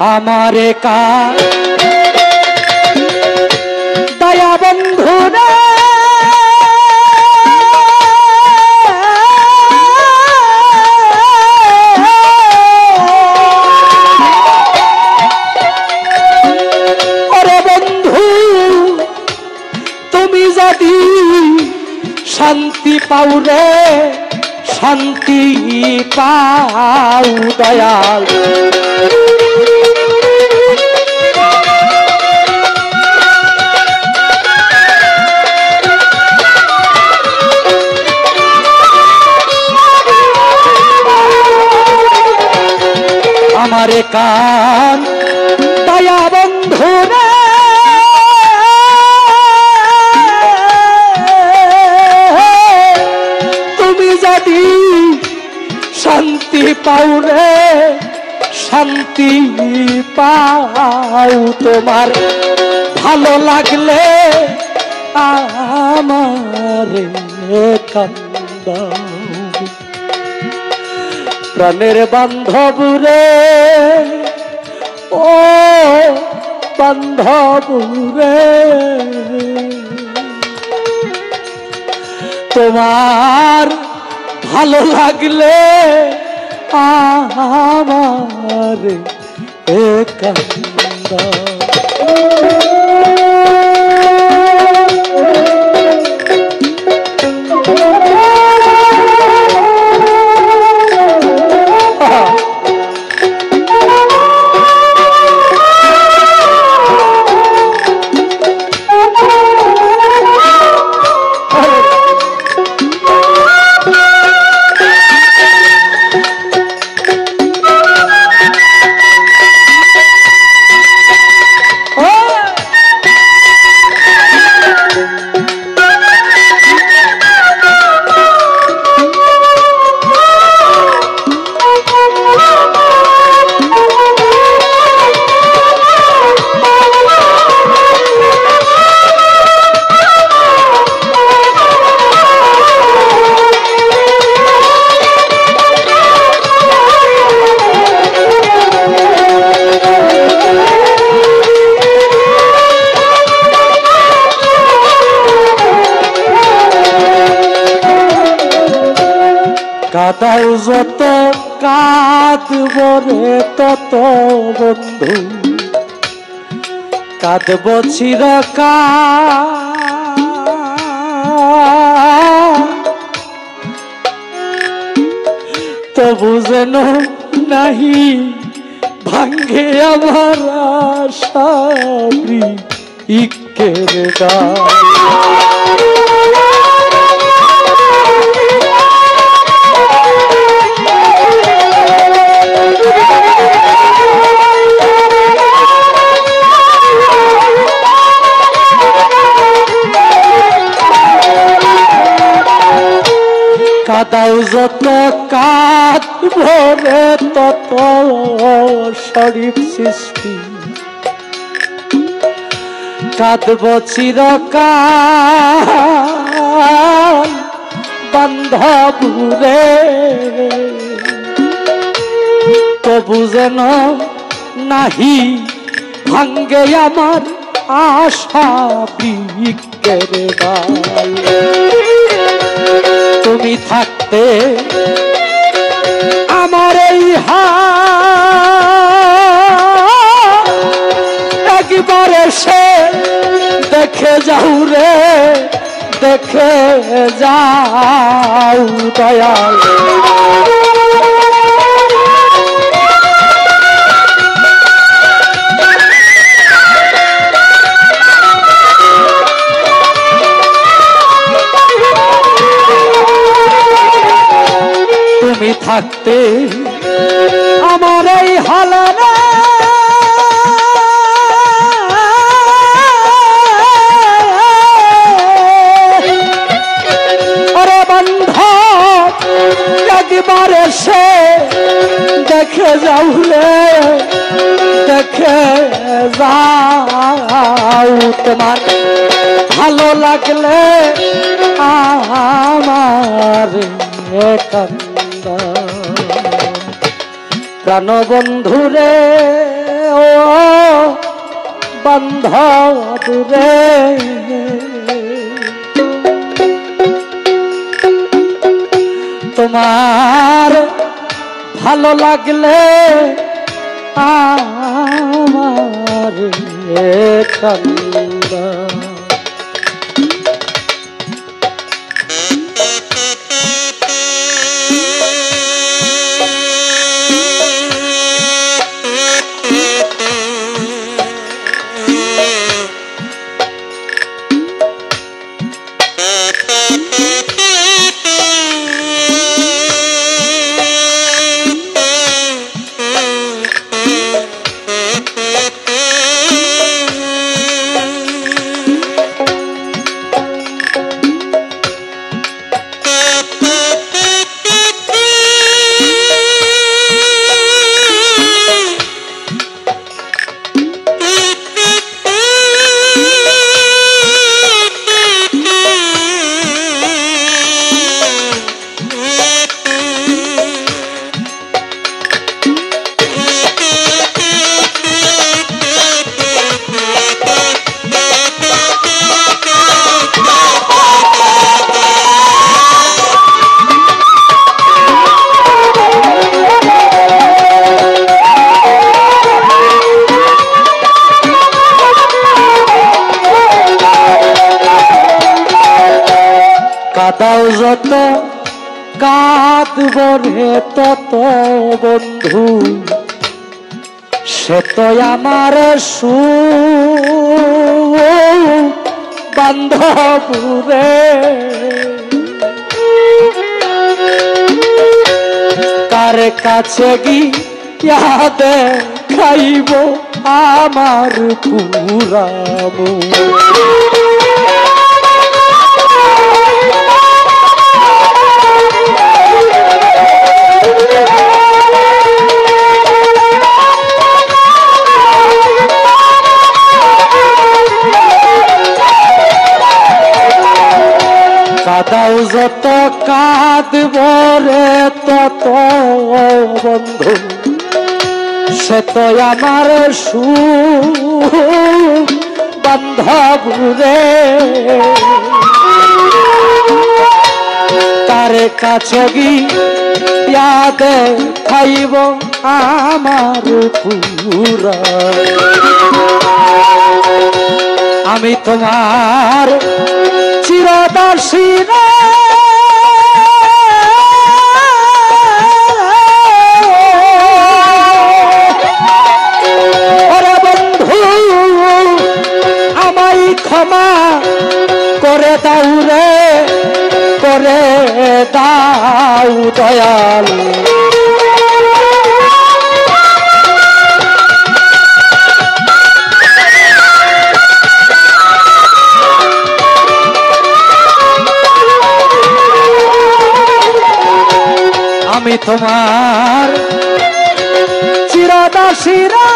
আমারে কা দয়া বন্ধু শান্তি পাও রে শান্তি পাও দয়াল। আমারে কান, দয়া বন্ধু তুমি যদি শান্তি পাও রে, শান্তি পাও তোমার। ভালো লাগলে আমারে কান্দাও। প্রাণের বান্ধব রে। ও বান্ধব রে। তোমার ভালো লাগলে আমার একান্ত কাদাও যত কাঁদব রে তত বন্ধু। কাঁদব চিরকা তবু যেন নাহি ভাঙ্গে আমার আশা ইকের ডাল কাদাও যত কাত, ভরে তত শরীর সৃষ্টি। কাঁদব চিরকাল বান্ধব রে তবু যেন নাহি ভাঙ্গে আমার আশা বিকের তুমি থাকতে আমার এই একবার এসে দেখে যাও রে দেখে যাও দয়াল। থাকতে আমার এই হালানা। একবার এসে দেখে যাও দেখে যাও তোমার। ভালো লাগলে আমার একান্ত। প্রাণ বন্ধুরে ও বান্ধব রে তোমার ভালো লাগলে আমার কান্দা রে তত বন্ধু, সে তো আমার সু বান্ধব রে কার কাছে গিয়াদে খাইব আমার পুরামু কাদাও যত কাঁদব রে, তত বন্ধু। সে তো আমার সু বান্ধব রে তার কাছে গিয়াদে খাইব আমার পুরা। আমি তোমার চিরদাসী ক্ষমা করে দাও করে দাও দয়াল। তোমার চিরদাসীরা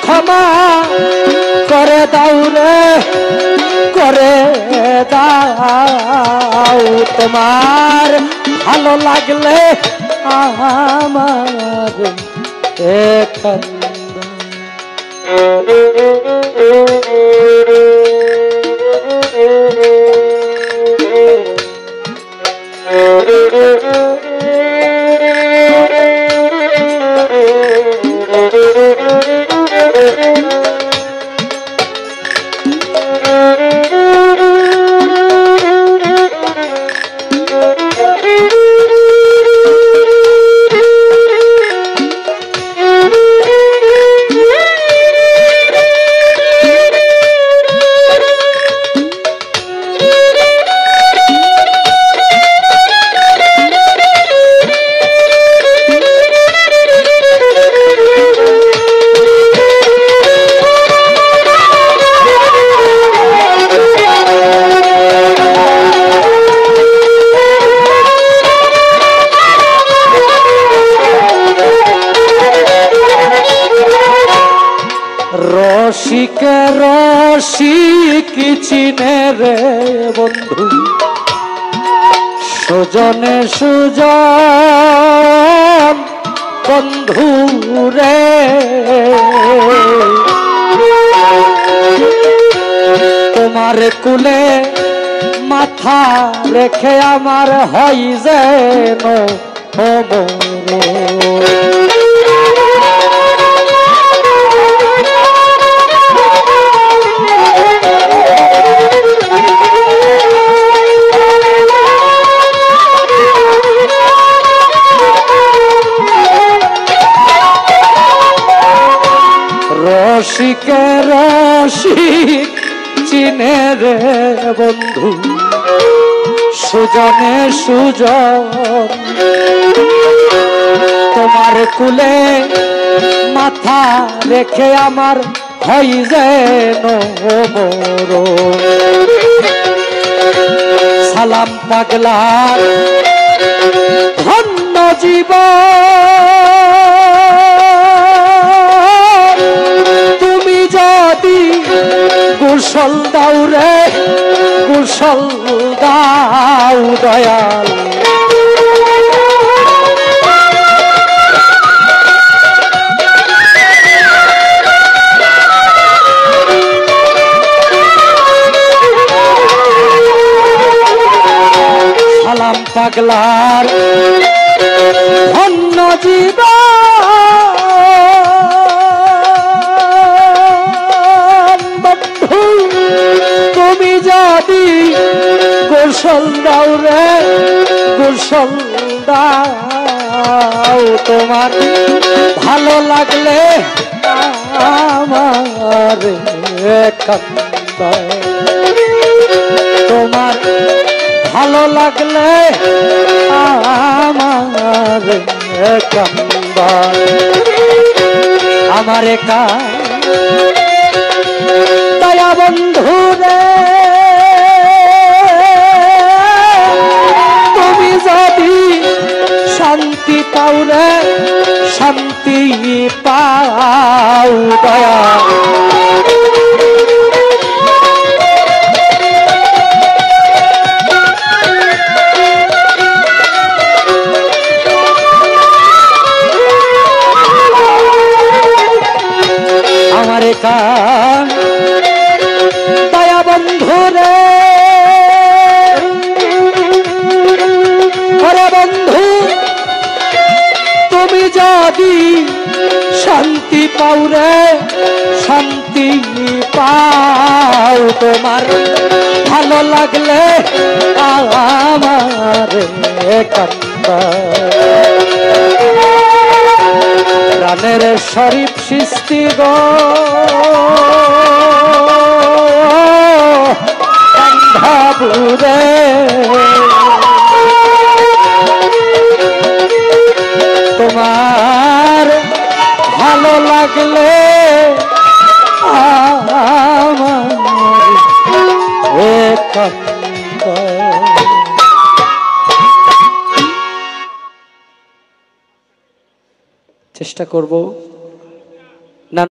ক্ষমা করে দাও রে করে দাও। তোমার ভালো লাগলে আমার একন্দা রসিক চিনে রে বন্ধু। সুজনে সুজন বন্ধু রে। তোমার কুলে মাথা রেখে আমার হয় যেন রসিকে রসিক চিনে রে বন্ধু। সুজনে সুজন, তোমার কুলে মাথা রেখে আমার হই যেন সালাম পাগলার ধন্য জীবন। সালাম পাগলার ধন্য জীবন। বন্ধু, তুমি যদি গোসল দাও রে, গোসল দাও। তোমার ভালো লাগলে আমার তোমার ভালো লাগলে আমার আমার কা দয়া বন্ধু রে, তুমি যদি শান্তি পাও রে, শান্তি পাও দয়া। কান দয়া বন্ধু রে। ওরে বন্ধু, তুমি যদি শান্তি পাও রে, শান্তি পাও তোমার। ভালো লাগলে আমার কান্দা প্রাণের শরীফ সৃষ্টি গো। কান্ধাবুরে তোমার ভালো লাগলে চেষ্টা করব